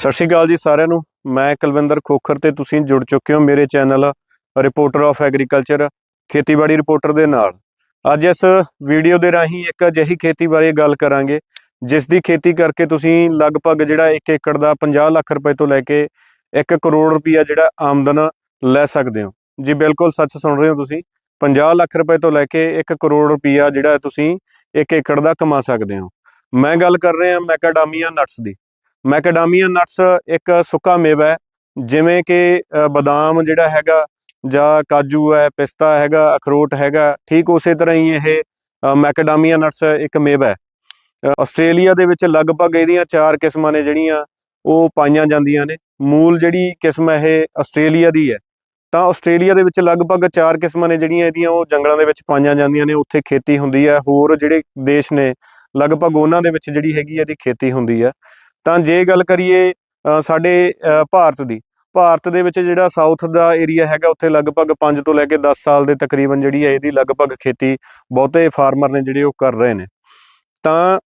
ਸਤਿ ਸ਼੍ਰੀ ਅਕਾਲ ਜੀ ਸਾਰਿਆਂ ਨੂੰ। ਮੈਂ ਕੁਲਵਿੰਦਰ ਖੋਖਰ ਤੇ ਤੁਸੀਂ ਜੁੜ ਚੁੱਕੇ ਹੋ ਮੇਰੇ ਚੈਨਲ ਰਿਪੋਰਟਰ ਆਫ ਐਗਰੀਕਲਚਰ, ਖੇਤੀਬਾੜੀ ਰਿਪੋਰਟਰ ਦੇ ਨਾਲ। ਅੱਜ ਇਸ ਵੀਡੀਓ ਦੇ ਰਾਹੀਂ ਇੱਕ ਅਜਿਹੀ ਖੇਤੀ ਬਾਰੇ ਗੱਲ ਕਰਾਂਗੇ, ਜਿਸ ਦੀ ਖੇਤੀ ਕਰਕੇ ਤੁਸੀਂ ਲਗਭਗ ਜਿਹੜਾ 1 ਏਕੜ ਦਾ 50 ਲੱਖ ਰੁਪਏ ਤੋਂ ਲੈ ਕੇ 1 ਕਰੋੜ ਰੁਪਈਆ ਜਿਹੜਾ ਆਮਦਨ ਲੈ ਸਕਦੇ ਹੋ। ਜੀ ਬਿਲਕੁਲ ਸੱਚ ਸੁਣ ਰਹੇ ਹੋ ਤੁਸੀਂ। 50 ਲੱਖ ਰੁਪਏ ਤੋਂ ਲੈ ਕੇ 1 ਕਰੋੜ ਰੁਪਈਆ ਜਿਹੜਾ ਤੁਸੀਂ 1 ਏਕੜ ਦਾ ਕਮਾ ਸਕਦੇ ਹੋ। ਮੈਂ ਗੱਲ ਕਰ ਰਿਹਾ, ਮੈਕਾਡਾਮੀਆ ਨਟਸ ਦੀ। ਮੈਕਡਾਮੀਆ ਨਟਸ ਇੱਕ ਸੁੱਕਾ ਮੇਵਾ ਹੈ, ਜਿਵੇਂ ਕਿ ਬਦਾਮ ਜਿਹੜਾ ਹੈਗਾ ਜਾਂ ਕਾਜੂ ਹੈ, ਪਿਸਤਾ ਹੈਗਾ, ਅਖਰੋਟ ਹੈਗਾ, ਠੀਕ ਉਸੇ ਤਰ੍ਹਾਂ ਹੀ ਇਹ ਮੈਕਡਾਮੀਆ ਨਟਸ ਇੱਕ ਮੇਵਾ ਹੈ। ਆਸਟ੍ਰੇਲੀਆ ਦੇ ਵਿੱਚ ਲਗਭਗ ਇਹਦੀਆਂ ਚਾਰ ਕਿਸਮਾਂ ਨੇ ਜਿਹੜੀਆਂ, ਉਹ ਪਾਈਆਂ ਜਾਂਦੀਆਂ ਨੇ। ਮੂਲ ਜਿਹੜੀ ਕਿਸਮ ਇਹ ਆਸਟ੍ਰੇਲੀਆ ਦੀ ਹੈ। ਤਾਂ ਆਸਟ੍ਰੇਲੀਆ ਦੇ ਵਿੱਚ ਲਗਭਗ ਚਾਰ ਕਿਸਮਾਂ ਨੇ ਜਿਹੜੀਆਂ ਇਹਦੀਆਂ, ਉਹ ਜੰਗਲਾਂ ਦੇ ਵਿੱਚ ਪਾਈਆਂ ਜਾਂਦੀਆਂ ਨੇ। ਉੱਥੇ ਖੇਤੀ ਹੁੰਦੀ ਹੈ, ਹੋਰ ਜਿਹੜੇ ਦੇਸ਼ ਨੇ, ਲਗਭਗ ਉਹਨਾਂ ਦੇ ਵਿੱਚ ਜਿਹੜੀ ਹੈਗੀ ਇਹਦੀ ਖੇਤੀ ਹੁੰਦੀ ਹੈ। ਤਾਂ ਜੇ ਗੱਲ ਕਰੀਏ ਸਾਡੇ ਭਾਰਤ ਦੀ, ਭਾਰਤ ਦੇ ਵਿੱਚ ਜਿਹੜਾ ਸਾਊਥ ਦਾ ਏਰੀਆ ਹੈਗਾ, ਉੱਥੇ ਲਗਭਗ 5 ਤੋਂ ਲੈ ਕੇ 10 ਸਾਲ ਦੇ ਤਕਰੀਬਨ ਜਿਹੜੀ ਹੈ, ਇਹਦੀ ਲਗਭਗ ਖੇਤੀ ਬਹੁਤੇ ਫਾਰਮਰ ਨੇ ਜਿਹੜੇ ਉਹ ਕਰ ਰਹੇ ਨੇ। ਤਾਂ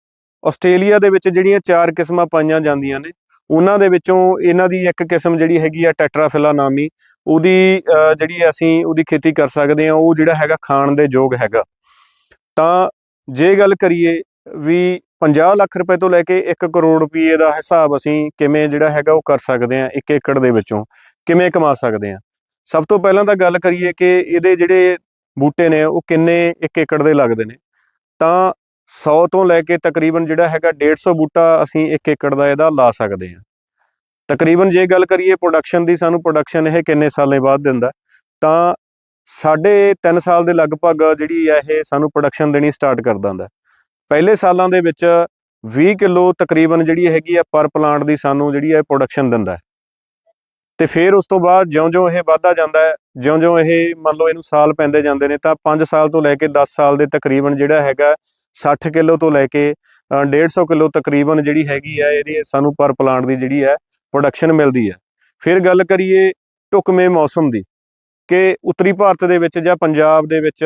ਆਸਟ੍ਰੇਲੀਆ ਦੇ ਵਿੱਚ ਜਿਹੜੀਆਂ ਚਾਰ ਕਿਸਮਾਂ ਪਾਈਆਂ ਜਾਂਦੀਆਂ ਨੇ, ਉਹਨਾਂ ਦੇ ਵਿੱਚੋਂ ਇਹਨਾਂ ਦੀ ਇੱਕ ਕਿਸਮ ਜਿਹੜੀ ਹੈਗੀ ਆ ਟੈਟਰਾਫਿਲਾ ਨਾਮੀ, ਉਹਦੀ ਜਿਹੜੀ ਅਸੀਂ ਉਹਦੀ ਖੇਤੀ ਕਰ ਸਕਦੇ ਹਾਂ, ਉਹ ਜਿਹੜਾ ਹੈਗਾ ਖਾਣ ਦੇ ਯੋਗ ਹੈਗਾ। ਤਾਂ ਜੇ ਗੱਲ ਕਰੀਏ ਵੀ 50 ਲੱਖ ਰੁਪਏ ਤੋਂ ਲੈ ਕੇ 1 ਕਰੋੜ ਰੁਪਏ ਦਾ ਹਿਸਾਬ ਅਸੀਂ ਕਿਵੇਂ ਜਿਹੜਾ ਹੈਗਾ ਉਹ ਕਰ ਸਕਦੇ ਹਾਂ 1 ਏਕੜ ਦੇ ਵਿੱਚੋਂ ਕਿਵੇਂ ਕਮਾ ਸਕਦੇ ਹਾਂ। ਸਭ ਤੋਂ ਪਹਿਲਾਂ ਤਾਂ ਗੱਲ ਕਰੀਏ ਕਿ ਇਹਦੇ ਜਿਹੜੇ ਬੂਟੇ ਨੇ ਉਹ ਕਿੰਨੇ 1 ਏਕੜ ਦੇ ਲੱਗਦੇ ਨੇ। ਤਾਂ 100 ਤੋਂ ਲੈ ਕੇ ਤਕਰੀਬਨ ਜਿਹੜਾ ਹੈਗਾ 150 ਬੂਟਾ ਅਸੀਂ 1 ਏਕੜ ਦਾ ਇਹਦਾ ਲਾ ਸਕਦੇ ਹਾਂ। ਤਕਰੀਬਨ ਜੇ ਗੱਲ ਕਰੀਏ ਪ੍ਰੋਡਕਸ਼ਨ ਦੀ, ਸਾਨੂੰ ਪ੍ਰੋਡਕਸ਼ਨ ਇਹ ਕਿੰਨੇ ਸਾਲੇ ਬਾਅਦ ਦਿੰਦਾ। ਤਾਂ ਸਾਢੇ 3 ਸਾਲ ਦੇ ਲਗਭਗ ਜਿਹੜੀ ਆ ਇਹ ਸਾਨੂੰ ਪ੍ਰੋਡਕਸ਼ਨ ਦੇਣੀ ਸਟਾਰਟ ਕਰ ਦਿੰਦਾ। ਪਹਿਲੇ ਸਾਲਾਂ ਦੇ ਵਿੱਚ 20 ਕਿਲੋ ਤਕਰੀਬਨ ਜਿਹੜੀ ਹੈਗੀ ਆ ਪਰ ਪਲਾਂਟ ਦੀ ਸਾਨੂੰ ਜਿਹੜੀ ਹੈ ਪ੍ਰੋਡਕਸ਼ਨ ਦਿੰਦਾ ਹੈ। ਤੇ ਫਿਰ ਉਸ ਤੋਂ ਬਾਅਦ ਜਿਉਂ-ਜਿਉਂ ਇਹ ਵਧਦਾ ਜਾਂਦਾ ਹੈ ਜਿਉਂ-ਜਿਉਂ ਇਹ ਮੰਨ ਲਓ ਇਹਨੂੰ ਸਾਲ ਪੈਂਦੇ ਜਾਂਦੇ ਨੇ ਤਾਂ 5 ਸਾਲ ਤੋਂ ਲੈ ਕੇ 10 ਸਾਲ ਦੇ ਤਕਰੀਬਨ ਜਿਹੜਾ ਹੈਗਾ 60 ਕਿਲੋ ਤੋਂ ਲੈ ਕੇ ਅ, 150 ਕਿਲੋ ਤਕਰੀਬਨ ਜਿਹੜੀ ਹੈਗੀ ਆ ਇਹਦੀ ਸਾਨੂੰ ਪਰ ਪਲਾਂਟ ਦੀ ਜਿਹੜੀ ਹੈ ਪ੍ਰੋਡਕਸ਼ਨ ਮਿਲਦੀ ਹੈ ਫਿਰ ਗੱਲ ਕਰੀਏ ਢੁਕਵੇਂ ਮੌਸਮ ਦੀ ਕਿ ਉੱਤਰੀ ਭਾਰਤ ਦੇ ਵਿੱਚ ਜਾਂ ਪੰਜਾਬ ਦੇ ਵਿੱਚ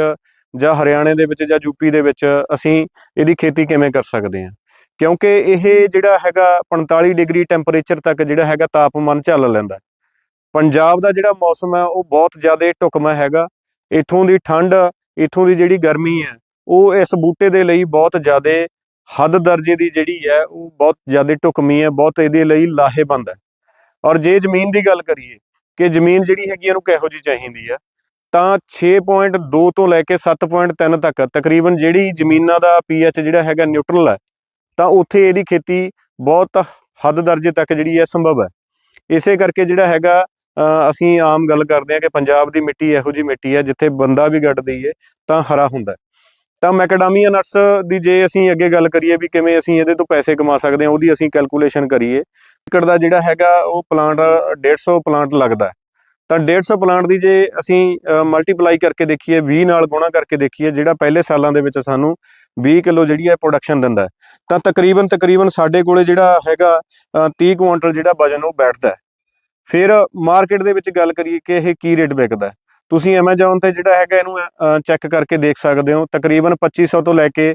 ਜਾਂ ਹਰਿਆਣੇ ਦੇ ਵਿੱਚ ਜਾਂ ਯੂਪੀ ਦੇ ਵਿੱਚ ਅਸੀਂ ਇਹਦੀ ਖੇਤੀ ਕਿਵੇਂ ਕਰ ਸਕਦੇ ਹਾਂ? ਕਿਉਂਕਿ ਇਹ ਜਿਹੜਾ ਹੈਗਾ 45 ਡਿਗਰੀ ਟੈਂਪਰੇਚਰ ਤੱਕ ਜਿਹੜਾ ਹੈਗਾ ਤਾਪਮਾਨ ਚੱਲ ਲੈਂਦਾ ਪੰਜਾਬ ਦਾ ਜਿਹੜਾ ਮੌਸਮ ਹੈ ਉਹ ਬਹੁਤ ਜ਼ਿਆਦਾ ਢੁਕਵਾਂ ਹੈਗਾ। ਇਥੋਂ ਦੀ ਠੰਡ, ਇਥੋਂ ਦੀ ਜਿਹੜੀ ਗਰਮੀ ਹੈ, ਉਹ ਇਸ ਬੂਟੇ ਦੇ ਲਈ ਬਹੁਤ ਜ਼ਿਆਦਾ ਹੱਦ ਦਰਜੇ ਦੀ ਜਿਹੜੀ ਹੈ, ਉਹ ਬਹੁਤ ਜ਼ਿਆਦਾ ਢੁਕਵੀਂ ਹੈ, ਬਹੁਤ ਇਹਦੇ ਲਈ ਲਾਹੇਬੰਦ ਹੈ। ਔਰ ਜੇ ਜ਼ਮੀਨ ਦੀ ਗੱਲ ਕਰੀਏ, ਕਿ ਜ਼ਮੀਨ ਜਿਹੜੀ ਹੈਗੀ ਇਹਨੂੰ ਕਿਹੋ ਜਿਹੀ ਚਾਹੀਦੀ ਹੈ? ਤਾਂ 6.2 ਤੋਂ ਲੈ ਕੇ 7.3 ਤੱਕ ਤਕਰੀਬਨ ਜਿਹੜੀ ਜ਼ਮੀਨਾਂ ਦਾ ਪੀਐਚ ਜਿਹੜਾ ਹੈਗਾ ਨਿਊਟਰਲ ਹੈ, ਤਾਂ ਉੱਥੇ ਇਹਦੀ ਖੇਤੀ ਬਹੁਤ ਹੱਦ ਦਰਜੇ ਤੱਕ ਜਿਹੜੀ ਹੈ ਸੰਭਵ ਹੈ। ਇਸੇ ਕਰਕੇ ਜਿਹੜਾ ਹੈਗਾ ਅਸੀਂ ਆਮ ਗੱਲ ਕਰਦੇ ਹਾਂ ਕਿ ਪੰਜਾਬ ਦੀ ਮਿੱਟੀ ਇਹੋ ਜਿਹੀ ਮਿੱਟੀ ਹੈ ਜਿੱਥੇ ਬੰਦਾ ਵੀ ਗੱਡ ਦਈਏ ਤਾਂ ਹਰਾ ਹੁੰਦਾ ਤਾਂ ਮੈਕਡਾਮੀਆ ਨਟਸ ਦੀ ਜੇ ਅਸੀਂ ਅੱਗੇ ਗੱਲ ਕਰੀਏ ਵੀ ਕਿਵੇਂ ਅਸੀਂ ਇਹਦੇ ਤੋਂ ਪੈਸੇ ਕਮਾ ਸਕਦੇ ਹਾਂ, ਉਹਦੀ ਅਸੀਂ ਕੈਲਕੂਲੇਸ਼ਨ ਕਰੀਏ। ਏਕੜ ਦਾ ਜਿਹੜਾ ਹੈਗਾ, ਉਹ ਪਲਾਂਟ 150 ਪਲਾਂਟ ਲੱਗਦਾ ਤਾਂ 150 ਪਲਾਂਟ ਦੀ ਜੇ ਅਸੀਂ ਮਲਟੀਪਲਾਈ ਕਰਕੇ ਦੇਖੀਏ 20 ਨਾਲ ਗੁਣਾ ਕਰਕੇ ਦੇਖੀਏ ਜਿਹੜਾ ਪਹਿਲੇ ਸਾਲਾਂ ਦੇ ਵਿੱਚ ਸਾਨੂੰ 20 ਕਿਲੋ ਜਿਹੜੀ ਹੈ ਪ੍ਰੋਡਕਸ਼ਨ ਦਿੰਦਾ ਤਾਂ ਤਕਰੀਬਨ ਤਕਰੀਬਨ ਸਾਡੇ ਕੋਲੇ ਜਿਹੜਾ ਹੈਗਾ ਅ, 30 ਕੁਇੰਟਲ ਜਿਹੜਾ ਵਜਨ ਉਹ ਬੈਠਦਾ ਫਿਰ ਮਾਰਕੀਟ ਦੇ ਵਿੱਚ ਗੱਲ ਕਰੀਏ ਕਿ ਇਹ ਕੀ ਰੇਟ ਵਿਕਦਾ ਤੁਸੀਂ Amazon ਤੇ ਜਿਹੜਾ ਹੈਗਾ ਇਹਨੂੰ ਚੈੱਕ ਕਰਕੇ ਦੇਖ ਸਕਦੇ ਹੋ ਤਕਰੀਬਨ 2500 ਤੋਂ ਲੈ ਕੇ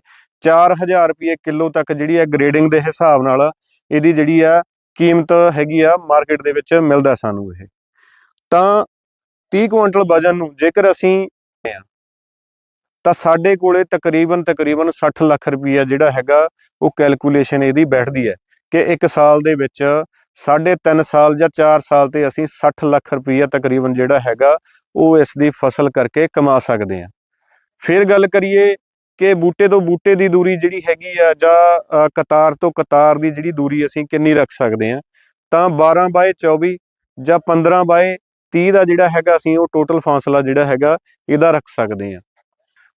4000 ਰੁਪਏ ਕਿਲੋ ਤੱਕ ਜਿਹੜੀ ਹੈ ਗ੍ਰੇਡਿੰਗ ਦੇ ਹਿਸਾਬ ਨਾਲ ਇਹਦੀ ਜਿਹੜੀ ਆ ਕੀਮਤ ਹੈਗੀ ਆ ਮਾਰਕੀਟ ਦੇ ਵਿੱਚ ਮਿਲਦਾ ਸਾਨੂੰ ਇਹ। ਤਾਂ 30 ਕੁਇੰਟਲ ਵਜਨ ਨੂੰ ਜੇਕਰ ਅਸੀਂ ਤਾਂ ਸਾਡੇ ਕੋਲੇ ਤਕਰੀਬਨ ਤਕਰੀਬਨ 60 ਲੱਖ ਰੁਪਈਆ ਜਿਹੜਾ ਹੈਗਾ, ਉਹ ਕੈਲਕੂਲੇਸ਼ਨ ਇਹਦੀ ਬੈਠਦੀ ਹੈ ਕਿ ਇੱਕ ਸਾਲ ਦੇ ਵਿੱਚ ਸਾਢੇ 3 ਸਾਲ ਜਾਂ 4 ਸਾਲ ਤੇ ਅਸੀਂ 60 ਲੱਖ ਰੁਪਈਆ ਤਕਰੀਬਨ ਜਿਹੜਾ ਹੈਗਾ, ਉਹ ਇਸ ਦੀ ਫਸਲ ਕਰਕੇ ਕਮਾ ਸਕਦੇ ਹਾਂ। ਫਿਰ ਗੱਲ ਕਰੀਏ ਕਿ ਬੂਟੇ ਤੋਂ ਬੂਟੇ ਦੀ ਦੂਰੀ ਜਿਹੜੀ ਹੈਗੀ ਆ, ਜਾਂ ਕਤਾਰ ਤੋਂ ਕਤਾਰ ਦੀ ਜਿਹੜੀ ਦੂਰੀ ਅਸੀਂ ਕਿੰਨੀ ਰੱਖ ਸਕਦੇ ਹਾਂ, ਤਾਂ 12 ਬਾਏ 24 ਜਾਂ 15 ਬਾਏ 30 ਦਾ ਜਿਹੜਾ ਹੈਗਾ ਅਸੀਂ ਉਹ ਟੋਟਲ ਫਾਸਲਾ ਜਿਹੜਾ ਹੈਗਾ ਇਹਦਾ ਰੱਖ ਸਕਦੇ ਹਾਂ।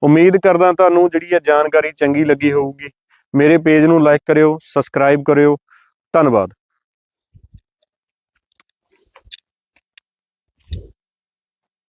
ਉਮੀਦ ਕਰਦਾ ਤੁਹਾਨੂੰ ਜਿਹੜੀ ਇਹ ਜਾਣਕਾਰੀ ਚੰਗੀ ਲੱਗੀ ਹੋਊਗੀ। ਮੇਰੇ ਪੇਜ ਨੂੰ ਲਾਈਕ ਕਰਿਓ ਸਬਸਕ੍ਰਾਈਬ ਕਰਿਓ। ਧੰਨਵਾਦ।